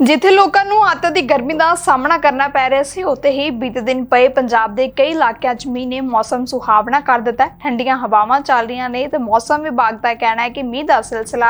ਜਿੱਥੇ ਲੋਕਾਂ ਨੂੰ ਅੱਤ ਦੀ ਗਰਮੀ ਦਾ ਸਾਹਮਣਾ ਕਰਨਾ ਪੈ ਰਿਹਾ ਸੀ, ਉੱਥੇ ਹੀ ਬੀਤੇ ਦਿਨ ਪਏ ਪੰਜਾਬ ਦੇ ਕਈ ਇਲਾਕਿਆਂ 'ਚ ਮੀਂਹ ਨੇ ਮੌਸਮ ਸੁਹਾਵਣਾ ਕਰ ਦਿੱਤਾ ਠੰਡੀਆਂ ਹਵਾਵਾਂ ਚੱਲ ਰਹੀਆਂ ਨੇ ਤੇ ਮੌਸਮ ਵਿਭਾਗ ਦਾ ਕਹਿਣਾ ਹੈ ਕਿ ਮੀਂਹ ਦਾ ਸਿਲਸਿਲਾ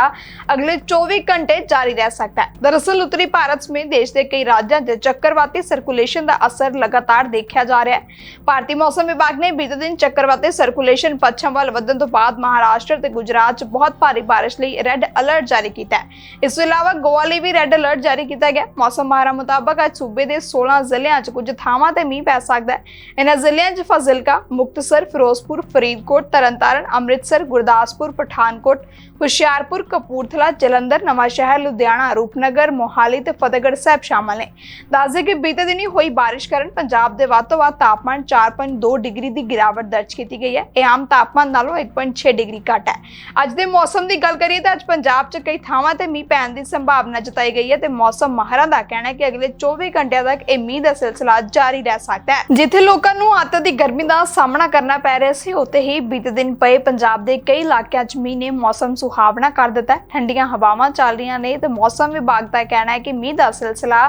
ਅਗਲੇ 24 ਘੰਟੇ ਜਾਰੀ ਰਹਿ ਸਕਦਾ ਹੈ। ਦਰਅਸਲ, ਉੱਤਰੀ ਭਾਰਤ ਸਮੇਤ ਦੇਸ਼ ਦੇ ਕਈ ਰਾਜਾਂ 'ਚ ਚੱਕਰਵਾਤੀ ਸਰਕੂਲੇਸ਼ਨ ਦਾ ਅਸਰ ਲਗਾਤਾਰ ਦੇਖਿਆ ਜਾ ਰਿਹਾ ਹੈ। ਭਾਰਤੀ ਮੌਸਮ ਵਿਭਾਗ ਨੇ ਬੀਤੇ ਦਿਨ ਚੱਕਰਵਾਤੀ ਸਰਕੂਲੇਸ਼ਨ ਪੱਛਮ ਵੱਲ ਵਧਣ ਤੋਂ ਬਾਅਦ ਮਹਾਰਾਸ਼ਟਰ ਤੇ ਗੁਜਰਾਤ 'ਚ ਬਹੁਤ ਭਾਰੀ ਬਾਰਿਸ਼ ਲਈ ਰੈੱਡ ਅਲਰਟ ਜਾਰੀ ਕੀਤਾ ਹੈ। ਇਸ ਤੋਂ ਇਲਾਵਾ ਗੋਆ ਲਈ ਵੀ ਰੈੱਡ ਅਲਰਟ ਜਾਰੀ ਕੀਤਾ ਗਿਆ। ਮੌਸਮ ਮਾਹਰਾਂ ਮੁਤਾਬਕ ਅੱਜ ਸੂਬੇ ਦੇ 16 ਜ਼ਿਲ੍ਹਿਆਂ 'ਚ ਕੁਝ ਥਾਵਾਂ ਤੇ ਮੀਂਹ ਪੈ ਸਕਦਾ ਹੈ। ਇਹਨਾਂ ਜ਼ਿਲ੍ਹਿਆਂ 'ਚ ਫਾਜ਼ਿਲਕਾ, ਮੁਕਤਸਰ, ਫਿਰੋਜ਼ਪੁਰ, ਫਰੀਦਕੋਟ, ਤਰਨਤਾਰਨ, ਅੰਮ੍ਰਿਤਸਰ, ਗੁਰਦਾਸਪੁਰ, ਪਠਾਨਕੋਟ, ਹੁਸ਼ਿਆਰਪੁਰ, ਕਪੂਰਥਲਾ, ਜਲੰਧਰ ਨਵਾਂ ਲੁਧਿਆਣਾ, ਰੂਪਨਗਰ, ਮੋਹਾਲੀ ਤੇ ਫਤਿਹਗੜ੍ਹ ਸਾਹਿਬ ਸ਼ਾਮਲ ਨੇ। ਦੱਸਦੇ ਕਿ ਬੀਤੇ ਦਿਨੀ ਹੋਈ ਬਾਰਿਸ਼ ਕਾਰਨ ਪੰਜਾਬ ਦੇ ਵੱਧ ਤੋਂ ਵੱਧ ਤਾਪਮਾਨ 4.2 ਡਿਗਰੀ ਦੀ ਗਿਰਾਵਟ ਦਰਜ ਕੀਤੀ ਗਈ ਹੈ। ਇਹ ਆਮ ਤਾਪਮਾਨ ਨਾਲੋਂ 1.6 ਡਿਗਰੀ ਘੱਟ ਹੈ। ਅੱਜ ਦੇ ਮੌਸਮ ਦੀ ਗੱਲ ਕਰੀਏ ਤਾਂ ਅੱਜ ਪੰਜਾਬ 'ਚ ਕਈ ਥਾਵਾਂ ਤੇ ਮੀਂਹ ਪੈਣ ਦੀ ਸੰਭਾਵਨਾ ਜਤਾਈ ਗਈ ਹੈ ਤੇ ਮੌਸਮ ਮਾਹਰਾਂ ਦਾ ਕਹਿਣਾ ਹੈ ਕਿ ਅਗਲੇ 24 ਘੰਟਿਆਂ ਤੱਕ ਇਹ ਮੀਂਹ ਦਾ ਸਿਲਸਿਲਾ ਜਾਰੀ ਰਹਿ ਸਕਦਾ ਹੈ। ਜਿੱਥੇ ਲੋਕਾਂ ਨੂੰ ਅੱਤ ਦੀ ਗਰਮੀ ਦਾ ਸਾਹਮਣਾ ਕਰਨਾ ਪੈ ਰਿਹਾ ਸੀ, ਉੱਥੇ ਹੀ ਬੀਤੇ ਦਿਨ ਪਏ ਪੰਜਾਬ ਦੇ ਕਈ ਇਲਾਕਿਆਂ 'ਚ ਮੀਂਹ ਨੇ ਮੌਸਮ ਸੁਹਾਵਣਾ ਕਰ ਦਿੱਤਾ ਠੰਡੀਆਂ ਹਵਾਵਾਂ ਚੱਲ ਰਹੀਆਂ ਨੇ ਤੇ ਮੌਸਮ ਵਿਭਾਗ ਦਾ ਕਹਿਣਾ ਹੈ ਕਿ ਮੀਂਹ ਦਾ ਸਿਲਸਿਲਾ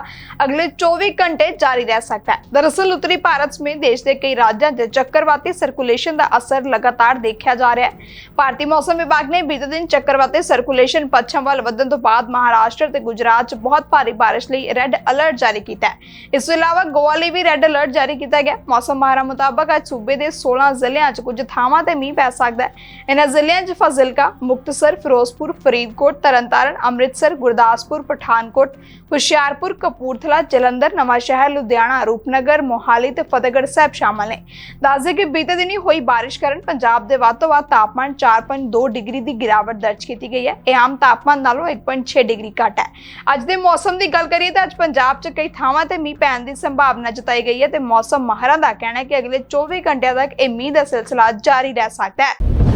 ਅਗਲੇ 24 ਘੰਟੇ ਜਾਰੀ ਰਹਿ ਸਕਦਾ ਹੈ। ਦਰਅਸਲ, ਉੱਤਰੀ ਭਾਰਤ ਸਮੇਤ ਦੇਸ਼ ਦੇ ਕਈ ਰਾਜਾਂ 'ਚ ਚੱਕਰਵਾਤੀ ਸਰਕੂਲੇਸ਼ਨ ਦਾ ਅਸਰ ਲਗਾਤਾਰ ਦੇਖਿਆ ਜਾ ਰਿਹਾ ਹੈ। ਭਾਰਤੀ ਮੌਸਮ ਵਿਭਾਗ ਨੇ ਬੀਤੇ ਦਿਨ ਚੱਕਰਵਾਤੀ ਸਰਕੂਲੇਸ਼ਨ ਪੱਛਮ ਵੱਲ ਵਧਣ ਤੋਂ ਬਾਅਦ ਮਹਾਰਾਸ਼ਟਰ ਤੇ ਗੁਜਰਾਤ 'ਚ ਬਹੁਤ ਭਾਰੀ ਬਾਰਿਸ਼ ਲਈ ਰੈੱਡ ਅਲਰਟ ਜਾਰੀ ਕੀਤਾ ਹੈ ਇਸ ਤੋਂ ਇਲਾਵਾ ਗੋਆ ਲਈ ਵੀ ਰੈੱਡ ਅਲਰਟ ਜਾਰੀ ਕੀਤਾ ਗਿਆ ਮੌਸਮ ਮਾਹਰਾਂ ਮੁਤਾਬਕ ਅੱਜ ਸੂਬੇ ਦੇ 16 ਜ਼ਿਲ੍ਹਿਆਂ 'ਚ ਕੁਝ ਥਾਵਾਂ ਤੇ ਮੀਂਹ ਪੈ ਸਕਦਾ ਹੈ ਇਹਨਾਂ ਜ਼ਿਲ੍ਹਿਆਂ 'ਚ ਫਾਜ਼ਿਲਕਾ ਮੁਕਤਸਰ ਫਿਰੋਜ਼ਪੁਰ ਫਰੀਦਕੋਟ ਤਰਨਤਾਰਨ ਅੰਮ੍ਰਿਤਸਰ ਗੁਰਦਾਸਪੁਰ ਪਠਾਨਕੋਟ ਹੁਸ਼ਿਆਰਪੁਰ ਕਪੂਰਥਲਾ ਜਲੰਧਰ ਨਵਾਂ ਸ਼ਹਿਰ ਲੁਧਿਆਣਾ ਰੂਪਨਗਰ ਮੋਹਾਲੀ ਤੇ ਫਤਿਹਗੜ੍ਹ ਸਾਹਿਬ ਸ਼ਾਮਲ ਨੇ ਦੱਸਦੇ ਕਿ ਬੀਤੇ ਦਿਨੀ ਹੋਈ ਬਾਰਿਸ਼ ਕਾਰਨ ਪੰਜਾਬ ਦੇ ਵੱਧ ਤੋਂ ਵੱਧ ਤਾਪਮਾਨ 4.2 ਡਿਗਰੀ ਦੀ ਗਿਰਾਵਟ ਦਰਜ ਕੀਤੀ ਗਈ ਹੈ ਇਹ ਆਮ ਤਾਪਮਾਨ ਨਾਲੋਂ 1.6 ਡਿਗਰੀ ਘੱਟ ਹੈ ਅੱਜ ਦੇ ਮੌਸਮ ਦੀ ਗੱਲ ਕਰੀਏ ਤਾਂ ਅੱਜ ਪੰਜਾਬ 'ਚ ਕਈ ਥਾਵਾਂ ਤੇ ਮੀਂਹ ਪੈਣ ਦੀ ਸੰਭਾਵਨਾ ਜਤਾਈ ਗਈ ਹੈ ਤੇ ਮੌਸਮ ਮਾਹਰਾਂ ਦਾ ਕਹਿਣਾ ਹੈ ਕਿ ਅਗਲੇ 24 ਘੰਟਿਆਂ ਤੱਕ ਇਹ ਮੀਂਹ ਦਾ ਸਿਲਸਿਲਾ ਜਾਰੀ ਰਹਿ ਸਕਦਾ ਹੈ।